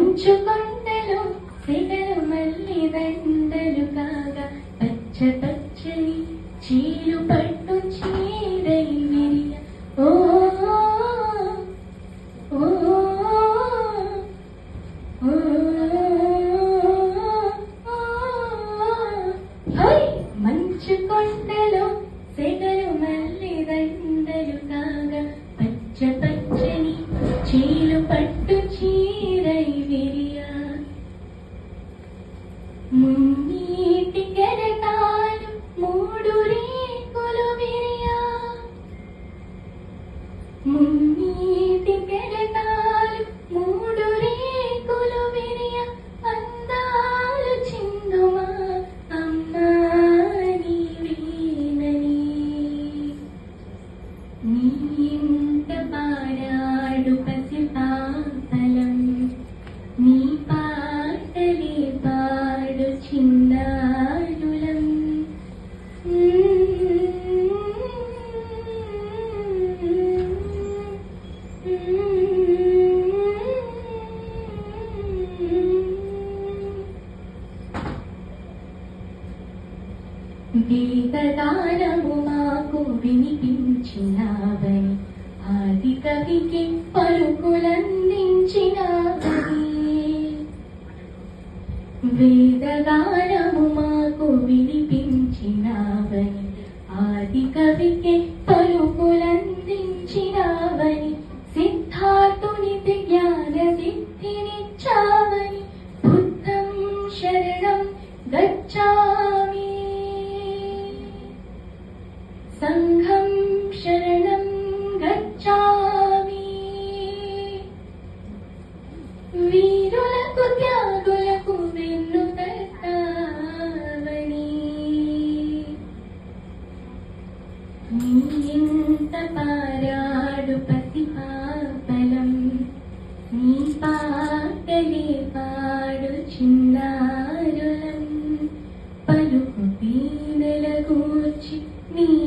మంచు కొండలు సిగలు మల్లి దండలు కాగా పచ్చ పచ్చని చీలు పట్టు చీరే గీతగానము మాకు వినిపించినావని ఆది కవికి పలుకులందించినావని. వేదగానము మాకు వినిపించినావని ఆది కవికి పలుకులందించినావని సిద్ధార్థుని జ్ఞాన నీ ఇంత పారాడు పసిపాపలం నీ పాటలే పాడు చిన్నారులం. పలుకు పీనల కూర్చి నీ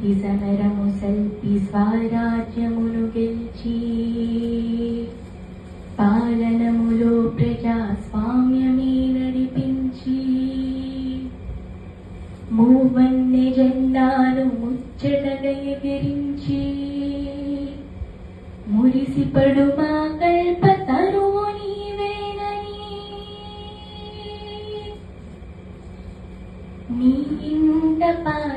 శాంతి సమరము సల్పి స్వరాజ్యమును గెలిచి పాలనములో ప్రజాస్వామ్యమే నడిపించి మూవన్నె జెండాను ముచ్చటగా ఎగిరించి. మురిసిపడు మా కల్ప తరువు నీవేనని. నీ ఇంట పా